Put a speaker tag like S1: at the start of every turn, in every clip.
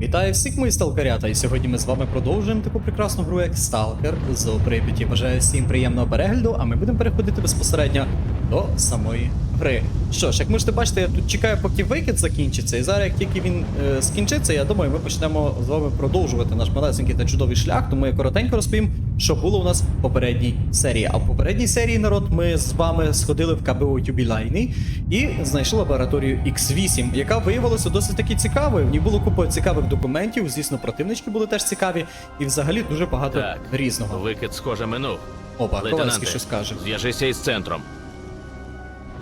S1: Вітаю всіх мої сталкерята, і сьогодні ми з вами продовжуємо таку прекрасну гру як Сталкер з Прип'яті. Бажаю всім приємного перегляду, а ми будемо переходити безпосередньо до самої гри. Що ж, як можете бачити, я тут чекаю, поки викид закінчиться, і зараз, як тільки він е, скінчиться, я думаю, ми почнемо з вами продовжувати наш малесенький та чудовий шлях. Тому я коротенько розповім, що було у нас в попередній серії. А в попередній серії народ ми з вами сходили в КБО юбілейний і знайшли лабораторію X8, яка виявилася досить таки цікавою. В ній було купа цікавих документів. Звісно, противнички були теж цікаві, і взагалі дуже багато
S2: Так.
S1: різного.
S2: Викид, схоже, минув.
S1: Опа, Ковальський
S2: Лейтенанте,
S1: що скаже.
S2: зв'яжися із центром.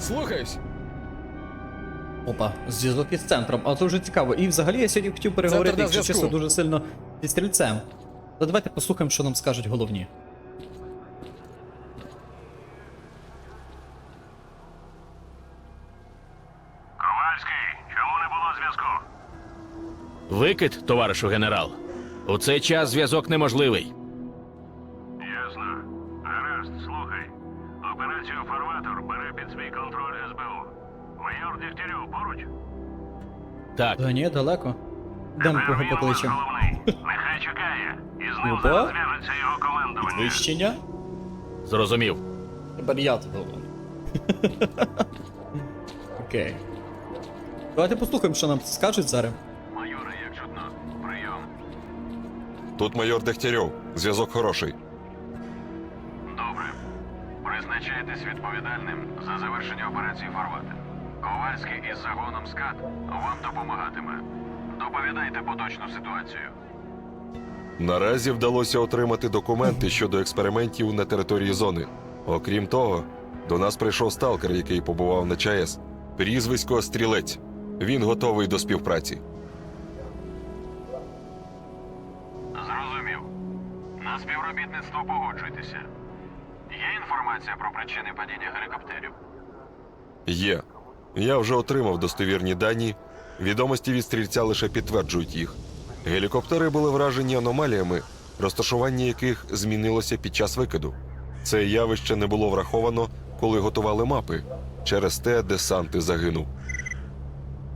S3: Слухаюсь.
S1: Опа, зв'язок із центром, але це вже цікаво. І взагалі я сьогодні хотів переговорити,
S3: на
S1: якщо
S3: зв'язку.
S1: чесно, дуже сильно зі стрільцем. То давайте послухаємо, що нам скажуть головні.
S4: Ковальський, чому не було зв'язку?
S2: Викид, товаришу генерал. У цей час зв'язок неможливий.
S4: Майор Дігтярьов поруч?
S2: Так,
S1: Та ні, далеко.
S4: Тепер
S1: кого
S4: він
S1: покличемо.
S4: Нехай чекає. І з ним зараз зв'яжеться його командування.
S1: Вищення?
S2: зрозумів.
S1: Тепер я тут головний. Окей. Давайте послухаємо, що нам скажуть зараз.
S4: Майоре, як чутно. Прийом.
S5: Тут майор Дегтярьов. Зв'язок хороший.
S4: Добре. Призначайтесь відповідальним за завершення операції Фарватер. Ковальський із загоном СКАТ вам допомагатиме. Доповідайте поточну ситуацію.
S5: Наразі вдалося отримати документи щодо експериментів на території зони. Окрім того, до нас прийшов сталкер, який побував на ЧАЕС. Прізвисько Стрілець. Він готовий до співпраці.
S4: Зрозумів. На співробітництво погоджуйтеся. Є інформація про причини падіння гелікоптерів?
S5: Є. Я вже отримав достовірні дані. Відомості від стрільця лише підтверджують їх. Гелікоптери були вражені аномаліями, розташування яких змінилося під час викиду. Це явище не було враховано, коли готували мапи. Через те десант і загинув.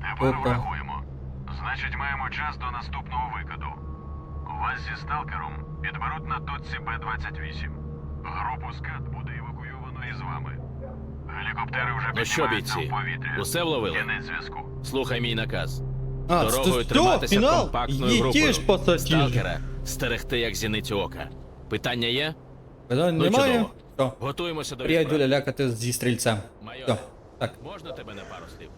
S4: Тепер
S1: Опа.
S4: врахуємо. Значить, маємо час до наступного викиду. Вас зі сталкером підберуть на точці Б-28. Групу скат буде евакуйовано із вами. Гелікоптери вже
S2: Ну що, бійці, усе вловили?
S4: Кінець зв'язку.
S2: Слухай мій наказ.
S1: А,
S2: Дорогою
S1: це
S2: триматися
S1: фінал?
S2: компактною групою.
S1: ж, пасажири.
S2: Сталкера стерегти як зіницю ока. Питання є?
S1: Питань
S2: Ну,
S1: немає?
S2: чудово.
S1: Все.
S2: Готуємося до
S1: Я йду
S2: відправки.
S1: лялякати зі стрільцем.
S2: Майоре.
S1: Все. Так.
S2: Можна тебе на пару слів?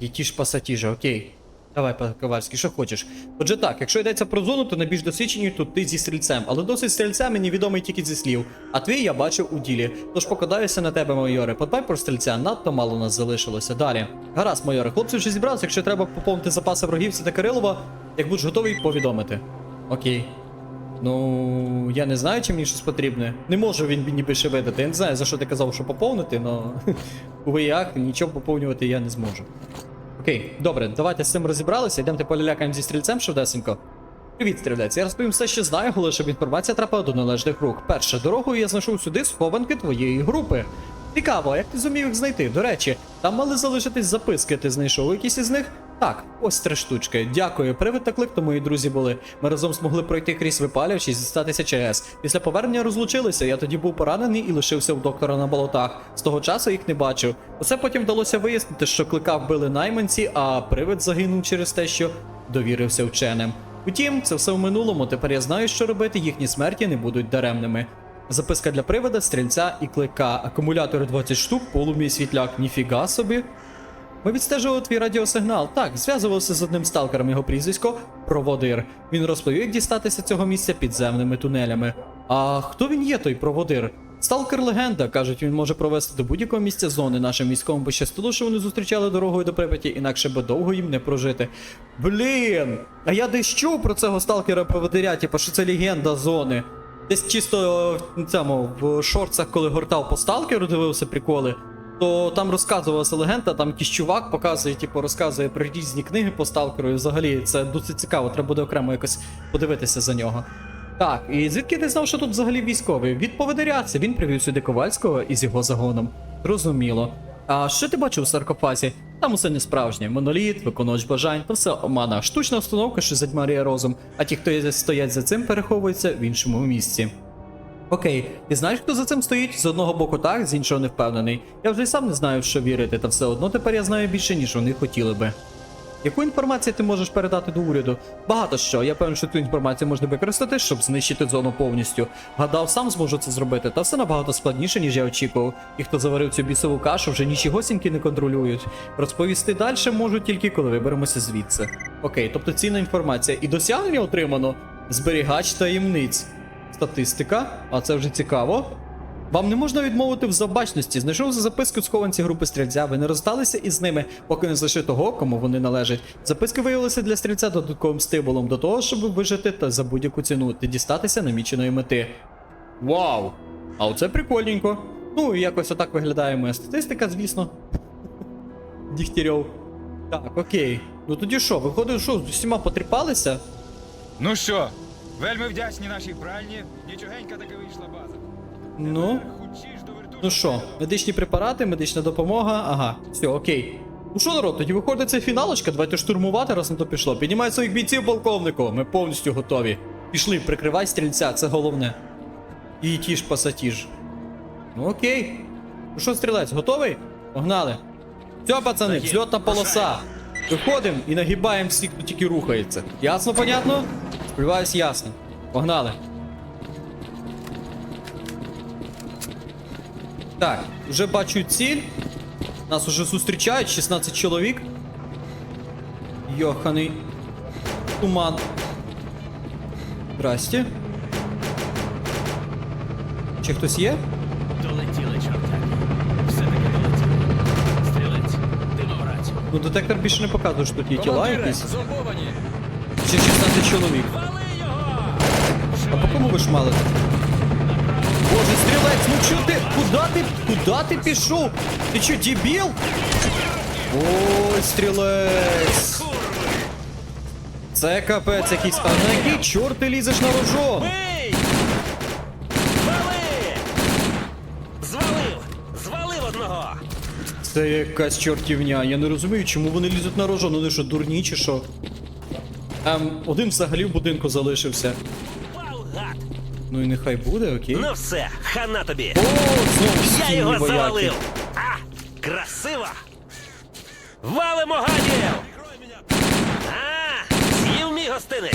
S1: Які ж пасатіжі, окей. Давай, пан Ковальський, що хочеш. Отже так, якщо йдеться про зону, то найбільш досвідчені тут ти зі стрільцем, але досить стрільця мені відомий тільки зі слів. А твій я бачив у ділі. Тож покладаюся на тебе, майоре. Подбай про стрільця, надто мало нас залишилося. Далі. Гаразд, майоре, хлопці вже зібралися, якщо треба поповнити запаси врагівця та Кирилова, як будеш готовий, повідомити. Окей. Ну, я не знаю, чи мені щось потрібне. Не можу він мені більше видати. Я не знаю, за що ти казав, що поповнити, але воях нічого поповнювати я не зможу. Окей, добре, давайте з цим розібралися. Йдемте полялякаємо зі стрільцем швидесенько. Привіт, стрілець. Я розповім все, що знаю, але щоб інформація трапила до належних рук. Перше, дорогою я знайшов сюди схованки твоєї групи. Цікаво, як ти зумів їх знайти? До речі, там мали залишитись записки. Ти знайшов якісь із них? Так, ось три штучки. Дякую. Привид та клик, то мої друзі були. Ми разом змогли пройти крізь випалювач і зістатися ЧС. Після повернення розлучилися. Я тоді був поранений і лишився у доктора на болотах. З того часу їх не бачив. Усе потім вдалося вияснити, що клика вбили найманці, а привид загинув через те, що довірився вченим. Утім, це все в минулому. Тепер я знаю, що робити. Їхні смерті не будуть даремними. Записка для привода, стрільця і клика. Акумулятори 20 штук, полум'я і світляк, ніфіга собі. Ми відстежували твій радіосигнал. Так, зв'язувався з одним сталкером його прізвисько Проводир. Він розповів, як дістатися цього місця підземними тунелями. А хто він є, той проводир? Сталкер легенда, кажуть, він може провести до будь-якого місця зони. Нашим військовим пощастило, що вони зустрічали дорогою до Прип'яті, інакше би довго їм не прожити. Блін! А я десь чув про цього сталкера проводиря, типу, що це легенда зони. Десь чисто цьому в шорцах, коли гортав по сталкеру, дивився приколи, то там розказувалася легенда, там якийсь чувак показує, типу, розказує про різні книги по сталкеру. І взагалі це досить цікаво, треба буде окремо якось подивитися за нього. Так, і звідки ти знав, що тут взагалі військовий? Від поведеря це він привів сюди Ковальського із його загоном. Зрозуміло. А що ти бачив у саркофазі? Там усе не справжнє. Моноліт, виконувач бажань, то все омана. Штучна установка, що задьмарює розум, а ті, хто стоять за цим, переховуються в іншому місці. Окей, ти знаєш, хто за цим стоїть? З одного боку так, з іншого не впевнений. Я вже й сам не знаю, в що вірити, та все одно тепер я знаю більше, ніж вони хотіли би. Яку інформацію ти можеш передати до уряду? Багато що. Я певен, що цю інформацію можна використати, щоб знищити зону повністю. Гадав, сам зможу це зробити, та все набагато складніше, ніж я очікував. Ті, хто заварив цю бісову кашу, вже нічогосіньки не контролюють. Розповісти далі можу тільки коли виберемося звідси. Окей, тобто цінна інформація і досягнення отримано. Зберігач таємниць. Статистика, а це вже цікаво. Вам не можна відмовити в забачності. Знайшов за записку схованці групи стрільця. Ви не розсталися із ними, поки не знайшли того, кому вони належать. Записки виявилися для стрільця додатковим стимулом до того, щоб вижити та за будь-яку ціну та дістатися наміченої мети. Вау! А оце прикольненько. Ну, якось отак виглядає моя статистика, звісно. Дігтярьов. Так, окей. Ну тоді що, виходить, що з усіма потріпалися?
S3: Ну що, вельми вдячні нашій пральні. Нічогенька таки вийшла база.
S1: Ну. Ну що, медичні препарати, медична допомога, ага, все, окей. Ну що, народ, тоді виходить це фіналочка, давайте штурмувати, раз на то пішло. Піднімай своїх бійців, полковнику, ми повністю готові. Пішли, прикривай стрільця, це головне. І ті ж пасатіж. Ну окей. Ну що, стрілець, готовий? Погнали. Все, пацани, взльотна полоса. Виходимо і нагибаємо всіх, хто тільки рухається. Ясно, понятно? Сподіваюсь, ясно. Погнали. Так, вже бачу ціль. Нас уже зустрічають 16 чоловік. Йоханий. Туман. Здрасте. Чи хтось є? Ну, детектор більше не показує, що тут є тіла
S3: Командире,
S1: якісь.
S3: зомбовані!
S1: Ще 16 чоловік.
S2: Вали його!
S1: А по кому ви шмалите? Боже, стрілець, ну чо ти? Куда ти? Куда ти пішов? Ти чо, дебіл? Ой, стрілець. Це капець якийсь. А на який чорт ти лізеш на рожон?
S6: Бий! Звали! Звалив! Звалив одного!
S1: Це якась чортівня. Я не розумію, чому вони лізуть на рожон. Вони що, дурні чи що? Ем, один взагалі в будинку залишився. Ну і нехай буде, окей.
S6: Ну все, хана тобі!
S1: О, знову
S6: Я його
S1: вояки.
S6: завалив! А! Красиво! Валимо гадів! А! З'їв мій гостинець!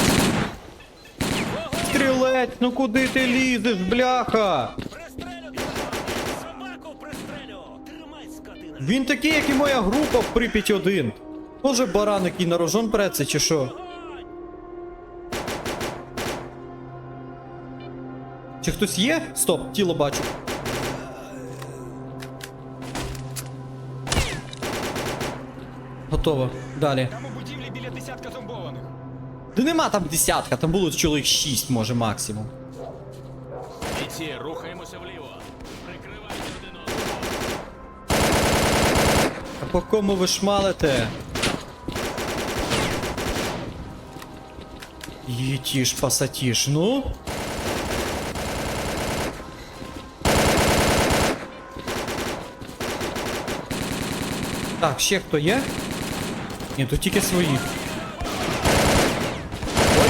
S1: Стрілець, ну куди ти лізеш, бляха? Він такий, як і моя група в Прип'ять 1. Тоже баран, який на рожон преться, чи що? Чи хтось є? Стоп, тіло бачу. Готово. Далі.
S3: Там у будівлі біля десятка зомбованих.
S1: Да нема там десятка, там було чоловік 6, може максимум.
S2: Бійці, рухаємося вліво. Прикривайте один одного.
S1: А по кому ви шмалите? Їтіш, пасатіш, ну. Так, ще хто є? Ні, тут тільки свої. Ой.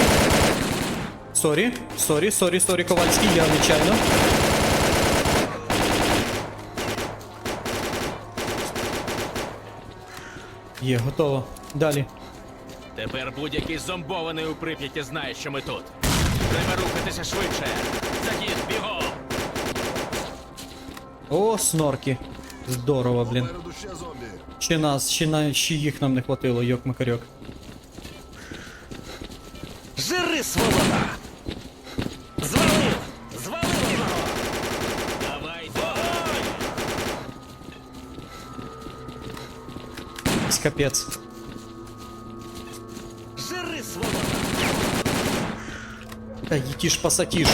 S1: Сорі, сорі, сорі, сорі, Ковальський, я нечайно. Є, готово. Далі.
S2: Тепер будь-який зомбований у Прип'яті знає, що ми тут. Треба рухатися швидше. Загін, бігом!
S1: О, снорки. Здорово, блін. Ще нас, ще, на, ще їх нам не хватило, йок макарьок.
S6: Жири, сволота! Звалив! Звалив одного!
S2: Давай,
S1: Ось Капець.
S6: Жири, сволота!
S1: Та їтіш пасатіш.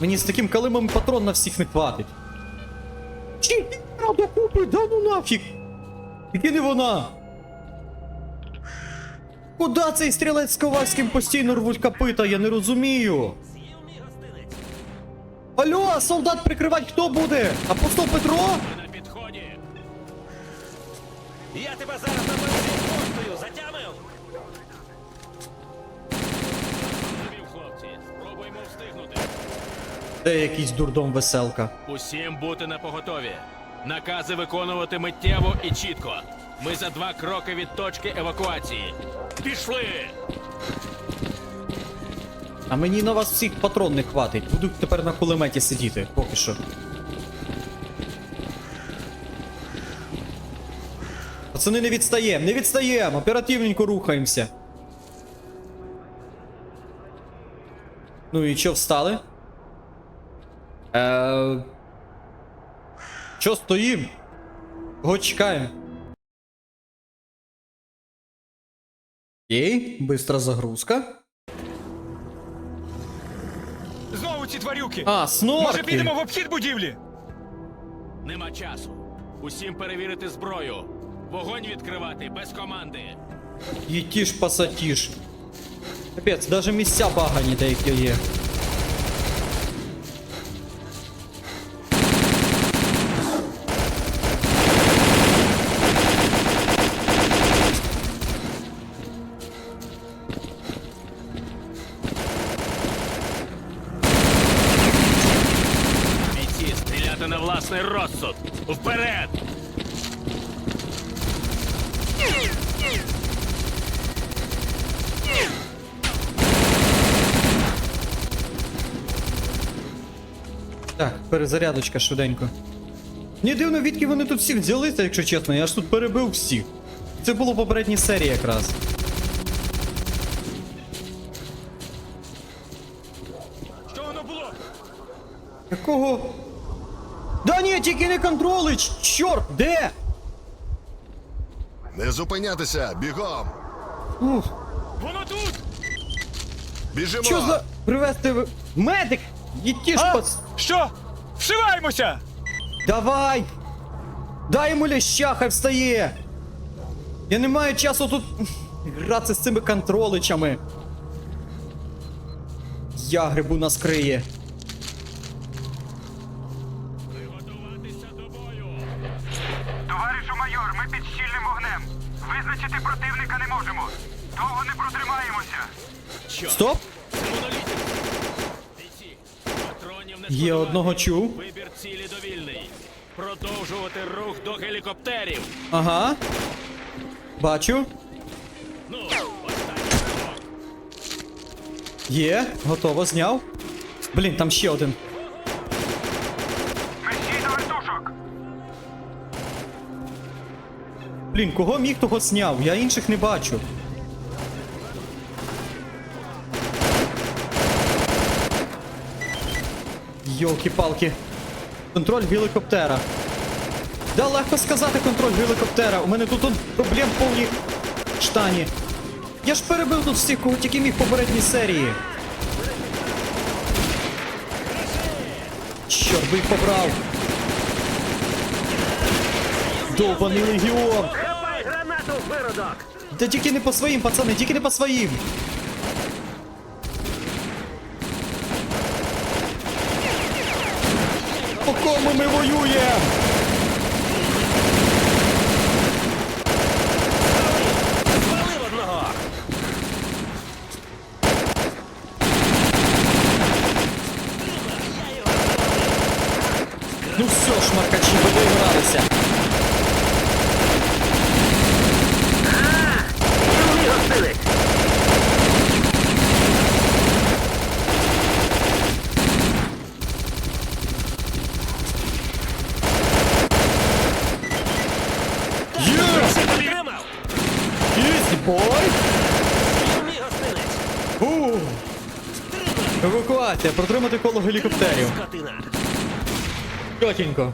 S1: Мені з таким калимом патрон на всіх не хватить. Чи правда купи, да ну нафіг. Тільки не вона. Куди цей стрілець з ковальським постійно рвуть копита? Я не розумію. Алло, солдат прикривати хто буде? Апостол Петро?
S6: Я тебе зараз на бензин поштою затямив.
S7: Зрозумів, хлопці. Спробуємо встигнути.
S1: Де якийсь дурдом веселка.
S7: Усім бути на поготові. Накази виконувати миттєво і чітко. Ми за два кроки від точки евакуації. Пішли!
S1: А мені на вас всіх патрон не хватить. Буду тепер на кулеметі сидіти, поки що. Пацани, не відстаєм, не відстаєм! Оперативненько рухаємося. Ну і що, встали? Е... Що стоїм? Кого чекаємо? Єй, бистра загрузка.
S8: Знову ці тварюки!
S1: А, снорки!
S8: Може підемо в обхід будівлі?
S7: Нема часу. Усім перевірити зброю. Вогонь відкривати без команди.
S1: Їтіш пасатіш. Капець, даже місця багані деякі є. Так, перезарядочка швиденько. Мені дивно, відки вони тут всіх взялися, якщо чесно, я ж тут перебив всіх. Це було в попередній серії якраз.
S8: Що воно було?
S1: Якого? Да ні, тільки не контролич! Чорт, де?
S9: Не зупинятися, бігом!
S1: Ух,
S8: Воно тут!
S9: Біжимо!
S1: що за привезти в... Медик! Їтіш
S8: А?
S1: пас...
S8: Що? Вшиваємося!
S1: Давай! Дай йому ляща, хай встає! Я не маю часу тут гратися з цими контроличами. Я грибу нас криє.
S7: Приготуватися до бою.
S3: Товаришу майор, ми під щільним вогнем. Визначити противника не можемо. Довго не протримаємося.
S1: Стоп!
S7: Це монолітик. Бійці, патронів не
S1: Є одного чув.
S7: Вибір цілі довільний. Продовжувати рух до гелікоптерів.
S1: Ага. Бачу.
S7: Ну, останній.
S1: Є, готово, зняв. Блін, там ще один.
S3: Мерщій до вертушок.
S1: Блін, кого міг, того зняв, я інших не бачу. Йолки-палки. Контроль гелікоптера. Да, легко сказати контроль гелікоптера. У мене тут он проблем повні штані. Я ж перебив тут всіх, кого тільки міг попередній серії. Чорт би їх побрав. Довбаний легіон. Та тільки не по своїм, пацани, тільки не по своїм. Кому ми воюємо?
S6: Звалив одного.
S1: Ну все, шмаркачі, ви доігралися.
S6: З'їв мій гостинець.
S1: Є!
S6: Всі потримав.
S1: Ізі бой!
S6: З'їв мій гостинець.
S1: Фу. Евакуація, протримати коло гелікоптерів. Чотенько.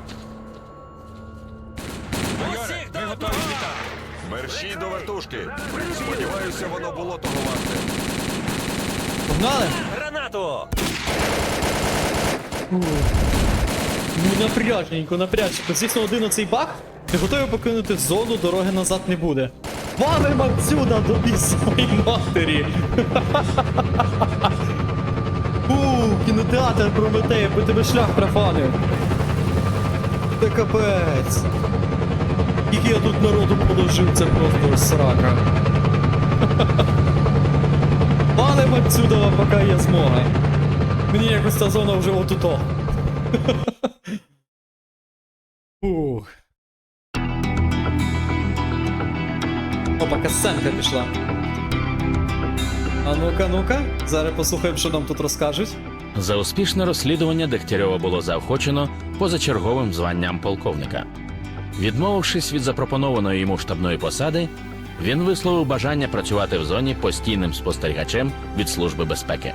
S6: Усіх до
S8: Ми готові
S6: одного.
S8: літати.
S5: Мерщій до вертушки. Сподіваюся, воно було того варте.
S1: Погнали?
S6: Гранату.
S1: Ну напряжненько, напряжненько. Звісно, один оцей баг. Ти готовий покинути зону, дороги назад не буде. Валим отсюда до бісової матері. У, кінотеатр Прометея, би тебе шлях профанив. Та капець. Скільки я тут народу положив, це просто срака. Валим отсюда, поки є змога. Мені якось ця зона вже отуто. Ух. Опа, касценка пішла. А ну-ка, ну-ка, зараз послухаємо, що нам тут розкажуть.
S7: За успішне розслідування Дегтярьова було заохочено позачерговим званням полковника. Відмовившись від запропонованої йому штабної посади, він висловив бажання працювати в зоні постійним спостерігачем від Служби безпеки.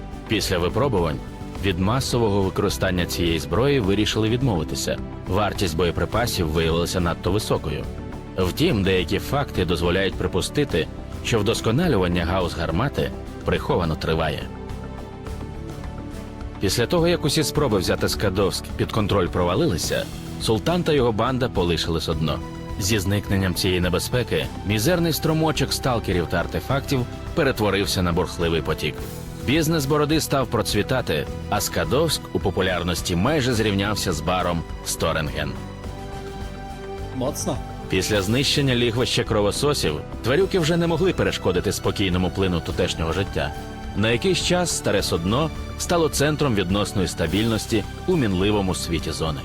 S7: Після випробувань від масового використання цієї зброї вирішили відмовитися. Вартість боєприпасів виявилася надто високою. Втім, деякі факти дозволяють припустити, що вдосконалювання гаус гармати приховано триває. Після того, як усі спроби взяти Скадовськ під контроль провалилися, султан та його банда полишились одно. Зі зникненням цієї небезпеки мізерний струмочок сталкерів та артефактів перетворився на бурхливий потік. Бізнес бороди став процвітати, а Скадовськ у популярності майже зрівнявся з баром Сторенген.
S1: Моцно.
S7: Після знищення лігвища кровососів тварюки вже не могли перешкодити спокійному плину тутешнього життя. На якийсь час старе судно стало центром відносної стабільності у мінливому світі зони.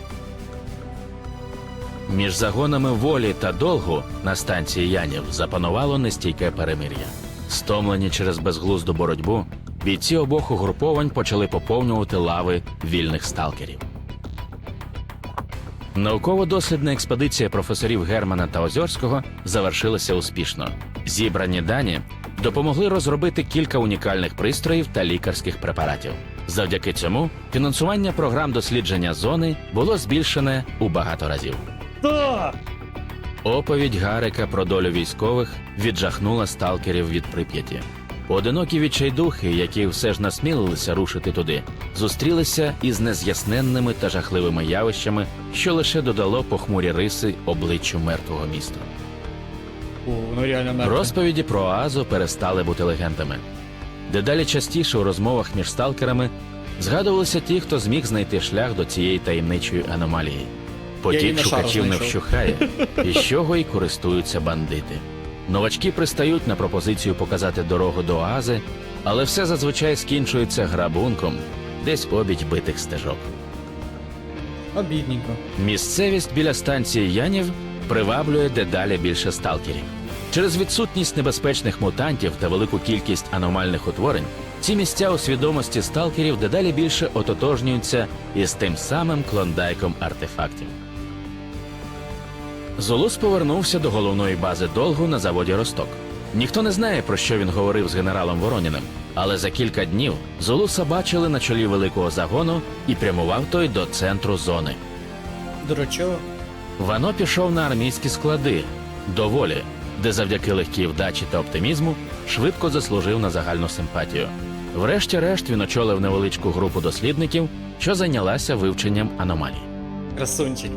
S7: Між загонами волі та долгу на станції Янів запанувало нестійке перемир'я. Стомлені через безглузду боротьбу, бійці обох угруповань почали поповнювати лави вільних сталкерів. Науково-дослідна експедиція професорів Германа та Озьорського завершилася успішно. Зібрані дані допомогли розробити кілька унікальних пристроїв та лікарських препаратів. Завдяки цьому фінансування програм дослідження зони було збільшене у багато разів. Оповідь Гарика про долю військових віджахнула сталкерів від Прип'яті. Одинокі відчайдухи, які все ж насмілилися рушити туди, зустрілися із нез'ясненними та жахливими явищами, що лише додало похмурі риси обличчю мертвого міста.
S1: О, ну реально мертве.
S7: Розповіді про Оазу перестали бути легендами. Дедалі частіше у розмовах між сталкерами згадувалися ті, хто зміг знайти шлях до цієї таємничої аномалії. Потік шукачів не вщухає, і з чого й користуються бандити. Новачки пристають на пропозицію показати дорогу до Оази, але все зазвичай скінчується грабунком, десь обіч битих стежок.
S1: Обідненько.
S7: Місцевість біля станції Янів приваблює дедалі більше сталкерів. Через відсутність небезпечних мутантів та велику кількість аномальних утворень ці місця у свідомості сталкерів дедалі більше ототожнюються із тим самим клондайком артефактів. Золус повернувся до головної бази Долгу на заводі Росток. Ніхто не знає, про що він говорив з генералом Вороніним, але за кілька днів Золуса бачили на чолі великого загону і прямував той до центру зони.
S1: Дурачок.
S7: Вано пішов на армійські склади до волі, де завдяки легкій вдачі та оптимізму швидко заслужив на загальну симпатію. Врешті-решт він очолив невеличку групу дослідників, що зайнялася вивченням аномалій.
S1: Красунчик.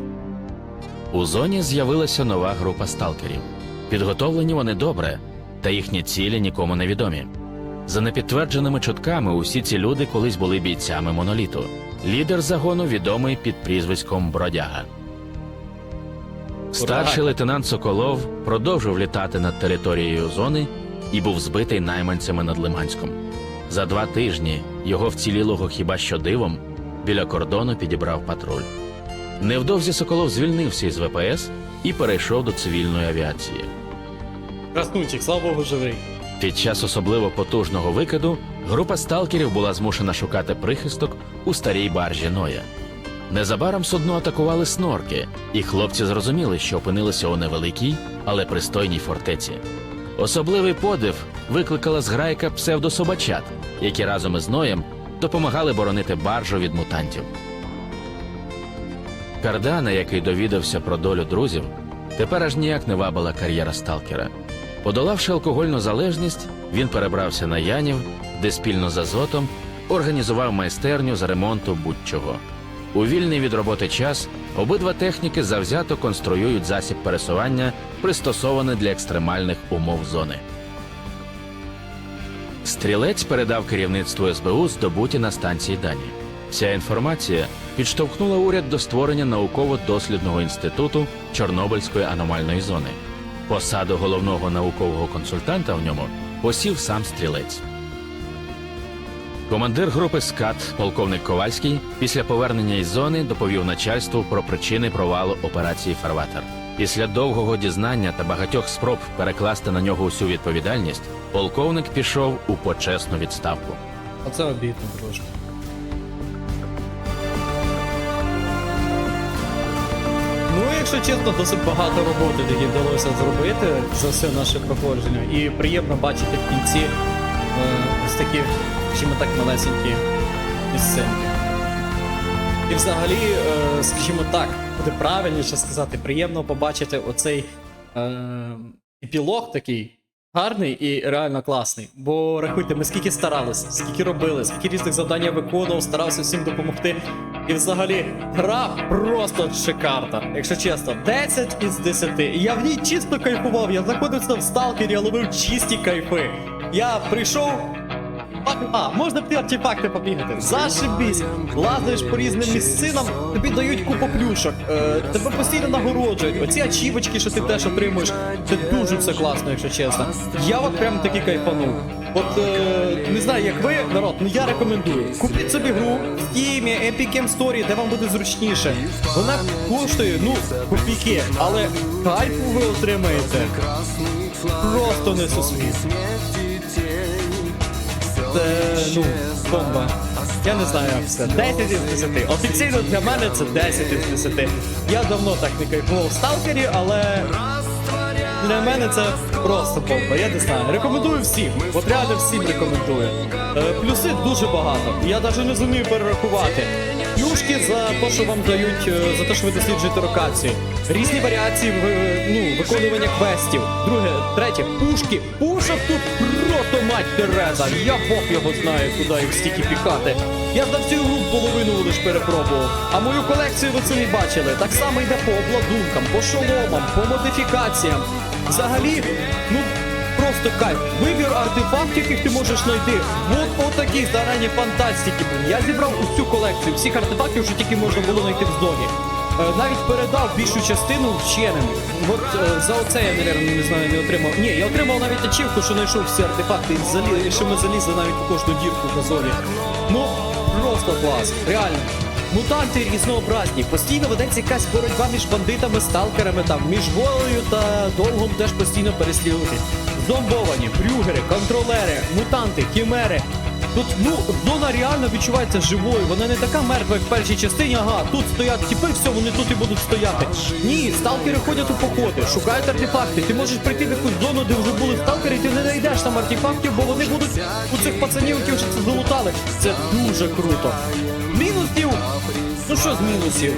S7: У зоні з'явилася нова група сталкерів. Підготовлені вони добре, та їхні цілі нікому не відомі. За непідтвердженими чутками, усі ці люди колись були бійцями моноліту. Лідер загону відомий під прізвиськом Бродяга. Старший лейтенант Соколов продовжив літати над територією зони і був збитий найманцями над Лиманськом. За два тижні його вцілілого хіба що дивом біля кордону підібрав патруль. Невдовзі Соколов звільнився із ВПС і перейшов до цивільної авіації.
S1: Красунчик, слава Богу, живий.
S7: Під час особливо потужного викиду група сталкерів була змушена шукати прихисток у старій баржі Ноя. Незабаром судно атакували снорки, і хлопці зрозуміли, що опинилися у невеликій, але пристойній фортеці. Особливий подив викликала зграйка псевдособачат, які разом із Ноєм допомагали боронити баржу від мутантів. Кардана, який довідався про долю друзів, тепер аж ніяк не вабила кар'єра сталкера. Подолавши алкогольну залежність, він перебрався на Янів, де спільно з Азотом організував майстерню з ремонту будь-чого. У вільний від роботи час обидва техніки завзято конструюють засіб пересування, пристосований для екстремальних умов зони. Стрілець передав керівництву СБУ здобуті на станції дані. Ця інформація підштовхнула уряд до створення науково-дослідного інституту Чорнобильської аномальної зони. Посаду головного наукового консультанта в ньому посів сам стрілець. Командир групи СКАТ, полковник Ковальський, після повернення із зони доповів начальству про причини провалу операції Фарватер. Після довгого дізнання та багатьох спроб перекласти на нього усю відповідальність, полковник пішов у почесну відставку.
S1: Оце обідно трошки. Якщо чесно, досить багато роботи таки вдалося зробити за все наше проходження. І приємно бачити в кінці е, ось такі, скажімо так, малесенькі місцинки. І взагалі, е, скажімо так, буде правильніше сказати, приємно побачити оцей е, епілог такий гарний і реально класний. Бо рахуйте, ми скільки старалися, скільки робили, скільки різних завдань я виконував, старався всім допомогти. І взагалі, гра просто шикарна, якщо чесно, 10 із 10. І я в ній чисто кайфував. Я знаходився в сталкері, я ловив чисті кайфи. Я прийшов. А, можна піти артефакти побігати. Зашибісь. Лазаєш по різним місцинам, тобі дають купу плюшок, е, тебе постійно нагороджують. Оці ачівочки, що ти теж отримуєш, це дуже все класно, якщо чесно. Я от прям таки кайфанув. От е, не знаю, як ви, народ, ну я рекомендую. Купіть собі гру в Steam, Epic Game Story, де вам буде зручніше. Вона коштує, ну, копійки, але кайфу ви отримаєте. Просто несусвітно. Ну, бомба. Я не знаю, це. 10 із 10. Офіційно для мене це 10 із 10. Я давно так не кайфував в сталкері, але для мене це просто бомба. Я не знаю. Рекомендую всім. От реально всім рекомендую. Е, плюси дуже багато. Я навіть не зумію перерахувати. Плюшки за те, що вам дають, е, за те, що ви досліджуєте локацію. Різні варіації в- ну, виконування квестів. Друге, третє, пушки. Пушок тут просто мать Тереза. Я Бог його знає, куди їх стільки пікати. Я за всю гру половину лиш перепробував. А мою колекцію ви самі бачили. Так само йде по обладункам, по шоломам, по модифікаціям. Взагалі, ну. Просто кайф. Вибір артефактів, яких ти можеш знайти. От отакі зарані фантастики. Я зібрав усю колекцію всіх артефактів, що тільки можна було знайти в зоні. Е, Навіть передав більшу частину вченим. От е, за оце я, мабуть, не знаю, не отримав. Ні, я отримав навіть ачівку, що знайшов всі артефакти і залі... що ми залізли навіть у кожну дірку на зоні. Ну, просто клас, реально. Мутанти різнообразні. Постійно ведеться якась боротьба між бандитами, сталкерами, там, між волею та довгом теж постійно переслідувати. Зомбовані, брюгери, контролери, мутанти, хімери. Тут, ну, зона реально відчувається живою. Вона не така мертва, як в першій частині. Ага, тут стоять тіпи, все, вони тут і будуть стояти. Ні, сталкери ходять у походи, шукають артефакти. Ти можеш прийти в якусь зону, де вже були сталкери, і ти не знайдеш там артефактів, бо вони будуть у цих пацанів, які вже це залутали. Це дуже круто. Мінусів. Ну що з мінусів?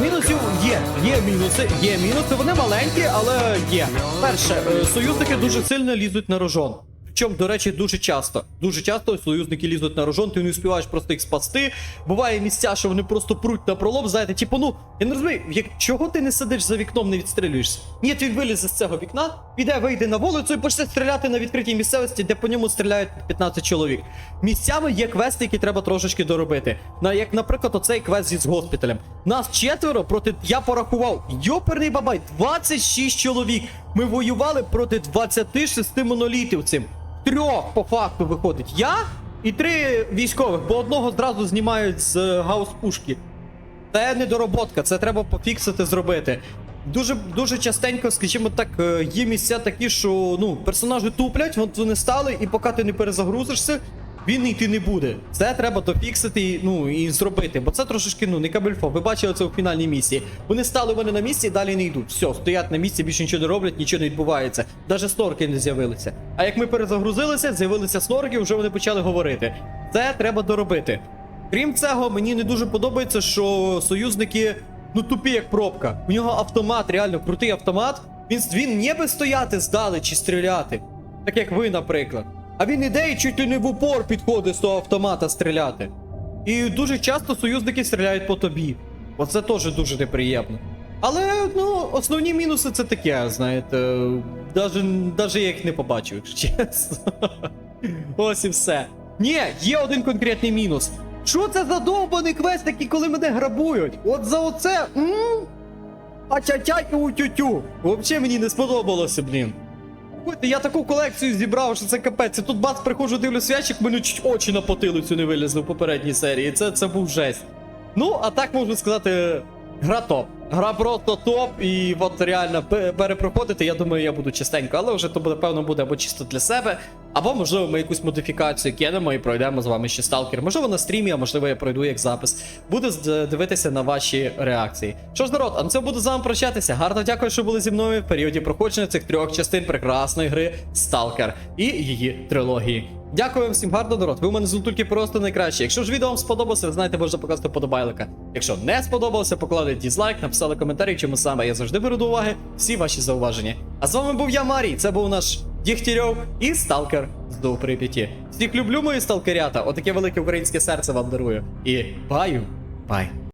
S1: Мінусів є, є мінуси, є мінуси. Вони маленькі, але є. Перше, е, союзники дуже сильно лізуть на рожон. Причому, до речі, дуже часто. Дуже часто союзники лізуть на рожон, ти не успіваєш просто їх спасти. Буває місця, що вони просто пруть на пролом, знаєте, типу, ну, я не розумію, як, чого ти не сидиш за вікном, не відстрілюєшся? Ні, він вилізе з цього вікна, піде, вийде на вулицю і почне стріляти на відкритій місцевості, де по ньому стріляють 15 чоловік. Місцями є квести, які треба трошечки доробити. На, як, наприклад, оцей квест зі з госпіталем. Нас четверо проти. Я порахував. Йоперний бабай, 26 чоловік. Ми воювали проти 26 монолітівців. Трьох по факту виходить. Я і три військових, бо одного зразу знімають з е, гаус-пушки. Це недороботка, це треба пофіксити, зробити. Дуже дуже частенько, скажімо так, е, є місця такі, що ну, персонажі туплять, вони стали, і поки ти не перезагрузишся, він йти не буде. Це треба дофіксити ну, і зробити, бо це трошечки ну, не кабельфо. Ви бачили це у фінальній місії. Вони стали вони на місці і далі не йдуть. Все, стоять на місці, більше нічого не роблять, нічого не відбувається. Даже снорки не з'явилися. А як ми перезагрузилися, з'явилися снорки, вже вони почали говорити. Це треба доробити. Крім цього, мені не дуже подобається, що союзники ну тупі як пробка. У нього автомат, реально крутий автомат. Він, він ніби стояти здали чи стріляти. Так як ви, наприклад. А він іде і чуть ли не в упор підходить з того автомата стріляти. І дуже часто союзники стріляють по тобі. Оце теж дуже неприємно. Але ну, основні мінуси це таке, знаєте. Даже, даже я їх не побачив, чесно. Ось і все. Ні, є один конкретний мінус. Що це за довбаний квест, такий, коли мене грабують? От за оце. А тя-тя у тю-тю. Взагалі мені не сподобалося, блін. Я таку колекцію зібрав, що це капець. І тут бац, приходжу, дивлюсь ящик, мене чуть очі на потилицю не вилізли в попередній серії. Це, це був жесть. Ну, а так можу сказати, гра топ. Гра просто топ, і от реально пе- перепроходити, я думаю, я буду частенько, але вже то буде, певно, буде або чисто для себе, або можливо ми якусь модифікацію кинемо і пройдемо з вами ще сталкер. Можливо на стрімі, а можливо я пройду як запис. Буду з- дивитися на ваші реакції. Що ж, народ, а на цьому буду з вами прощатися. Гарно дякую, що були зі мною в періоді проходження цих трьох частин прекрасної гри Сталкер і її трилогії. Дякую всім гарно, народ. Ви у мене золотульки просто найкращі. Якщо ж відео вам сподобалося, ви знаєте, можна покласти подобайлика. Якщо не сподобалося, поклади дізлайк, написали коментарі, чому саме я завжди беру до уваги всі ваші зауваження. А з вами був я, Марій. Це був наш Дігтярьов і Сталкер з до Прип'яті. Всіх люблю, мої сталкерята. Отаке велике українське серце вам дарую. І баю, бай.